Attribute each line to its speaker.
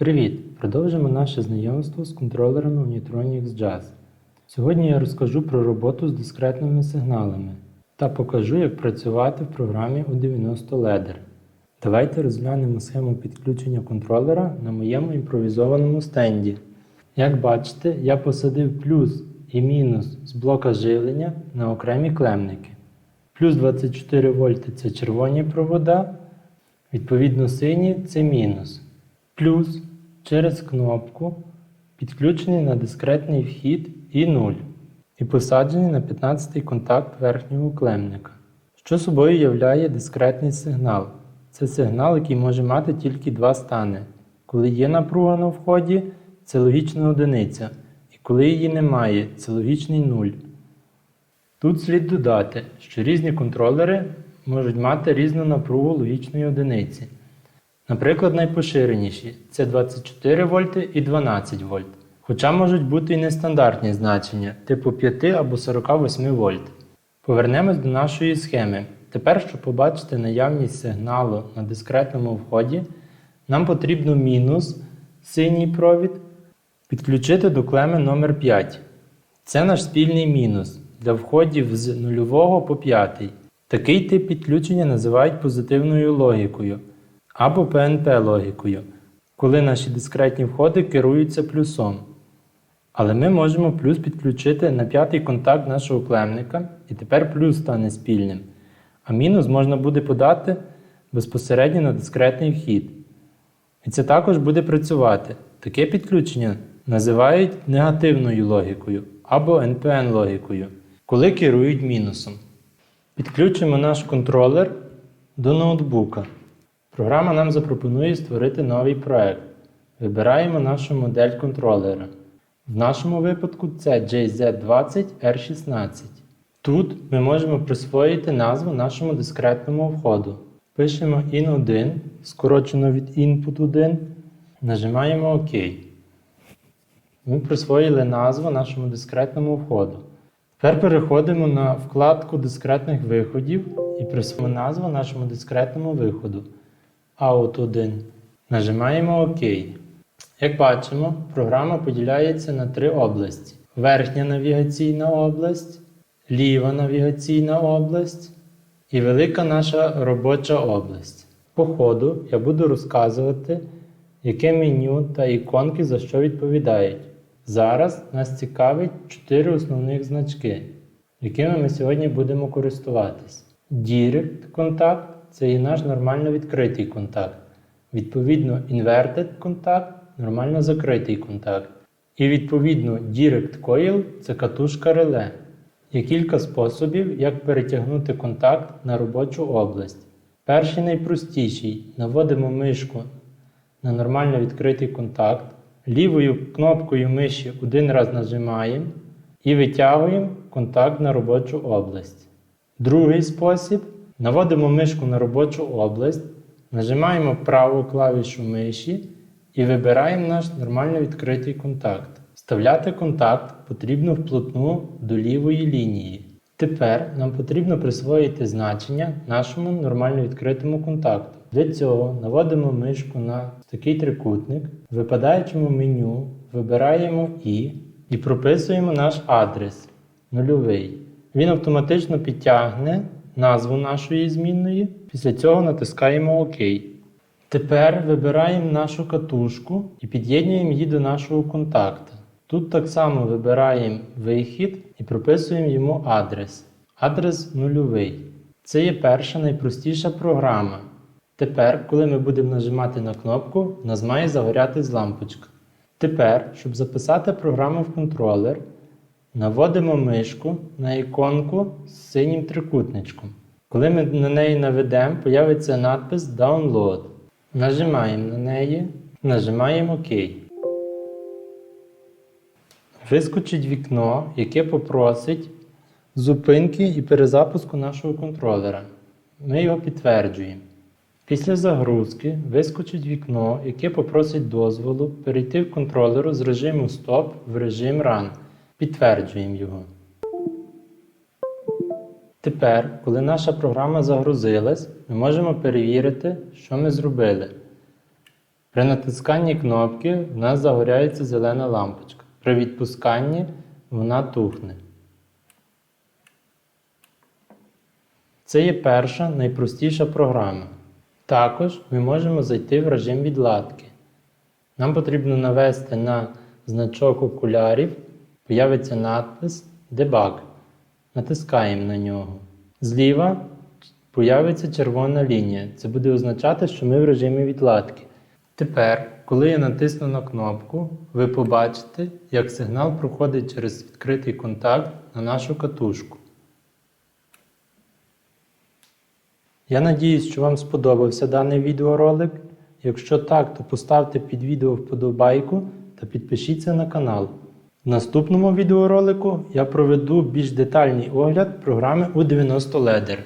Speaker 1: Привіт! Продовжимо наше знайомство з контролерами Unitronics Jazz. Сьогодні я розкажу про роботу з дискретними сигналами та покажу, як працювати в програмі у 90 Ladder. Давайте розглянемо схему підключення контролера на моєму імпровізованому стенді. Як бачите, я посадив плюс і мінус з блока живлення на окремі клемники. Плюс 24 вольти це червоні провода, відповідно сині це мінус. Плюс через кнопку підключений на дискретний вхід і 0 і посаджений на 15-й контакт верхнього клемника. Що собою являє дискретний сигнал? Це сигнал, який може мати тільки два стани. Коли є напруга на вході, це логічна одиниця, і коли її немає, це логічний нуль. Тут слід додати, що різні контролери можуть мати різну напругу логічної одиниці. Наприклад, найпоширеніші це 24 вольти і 12 вольт. Хоча можуть бути і нестандартні значення, типу 5 або 48 вольт. Повернемось до нашої схеми. Тепер, щоб побачити наявність сигналу на дискретному вході, нам потрібно мінус синій провід підключити до клеми номер 5 Це наш спільний мінус для входів з 0 по 5. Такий тип підключення називають позитивною логікою або ПНП-логікою, коли наші дискретні входи керуються плюсом. Але ми можемо плюс підключити на п'ятий контакт нашого клемника, і тепер плюс стане спільним. А мінус можна буде подати безпосередньо на дискретний вхід. І це також буде працювати. Таке підключення називають негативною логікою або NPN-логікою, коли керують мінусом. Підключимо наш контролер до ноутбука. Програма нам запропонує створити новий проект. Вибираємо нашу модель контролера. В нашому випадку це JZ20R16. Тут ми можемо присвоїти назву нашому дискретному входу. Пишемо IN1, скорочено від Input 1, нажимаємо ОК. Ми присвоїли назву нашому дискретному входу. Тепер переходимо на вкладку дискретних виходів і присвоїмо назву нашому дискретному виходу. Out 1. Нажимаємо ОК. Як бачимо, програма поділяється на три області: верхня навігаційна область, ліва навігаційна область і велика наша робоча область. По ходу я буду розказувати, яке меню та іконки за що відповідають. Зараз нас цікавить чотири основних значки, якими ми сьогодні будемо користуватись. Direct контакт це є наш нормально відкритий контакт. Відповідно, Inverted контакт нормально закритий контакт. І відповідно Direct Coil це катушка реле. Є кілька способів, як перетягнути контакт на робочу область. Перший найпростіший наводимо мишку на нормально відкритий контакт, лівою кнопкою миші один раз нажимаємо і витягуємо контакт на робочу область. Другий спосіб наводимо мишку на робочу область, нажимаємо праву клавішу миші і вибираємо наш нормально відкритий контакт. Вставляти контакт потрібно вплотну до лівої лінії. Тепер нам потрібно присвоїти значення нашому нормально відкритому контакту. Для цього наводимо мишку на такий трикутник, в випадаючому меню вибираємо І і прописуємо наш адрес нульовий. Він автоматично підтягне назву нашої змінної. Після цього натискаємо ОК. Тепер вибираємо нашу катушку і під'єднуємо її до нашого контакта. Тут так само вибираємо вихід і прописуємо йому адрес. Адрес нульовий. Це є перша найпростіша програма. Тепер, коли ми будемо нажимати на кнопку, в нас має загорятись лампочка. Тепер, щоб записати програму в контролер, наводимо мишку на іконку з синім трикутничком. Коли ми на неї наведемо, появиться надпис Download. Нажимаємо на неї, нажимаємо ОК. Вискочить вікно, яке попросить зупинки і перезапуску нашого контролера. Ми його підтверджуємо. Після загрузки вискочить вікно, яке попросить дозволу перейти в контролеру з режиму Stop в режим Run. Підтверджуємо його. Тепер, коли наша програма загрузилась, ми можемо перевірити, що ми зробили. При натисканні кнопки в нас загоряється зелена лампочка. При відпусканні вона тухне. Це є перша найпростіша програма. Також ми можемо зайти в режим відладки. Нам потрібно навести на значок окулярів, появиться надпис Debug. Натискаємо на нього. Зліва появиться червона лінія. Це буде означати, що ми в режимі відладки. Тепер, коли я натисну на кнопку, ви побачите, як сигнал проходить через відкритий контакт на нашу катушку. Я надіюсь, що вам сподобався даний відеоролик. Якщо так, то поставте під відео вподобайку та підпишіться на канал. В наступному відеоролику я проведу більш детальний огляд програми U90 Ladder.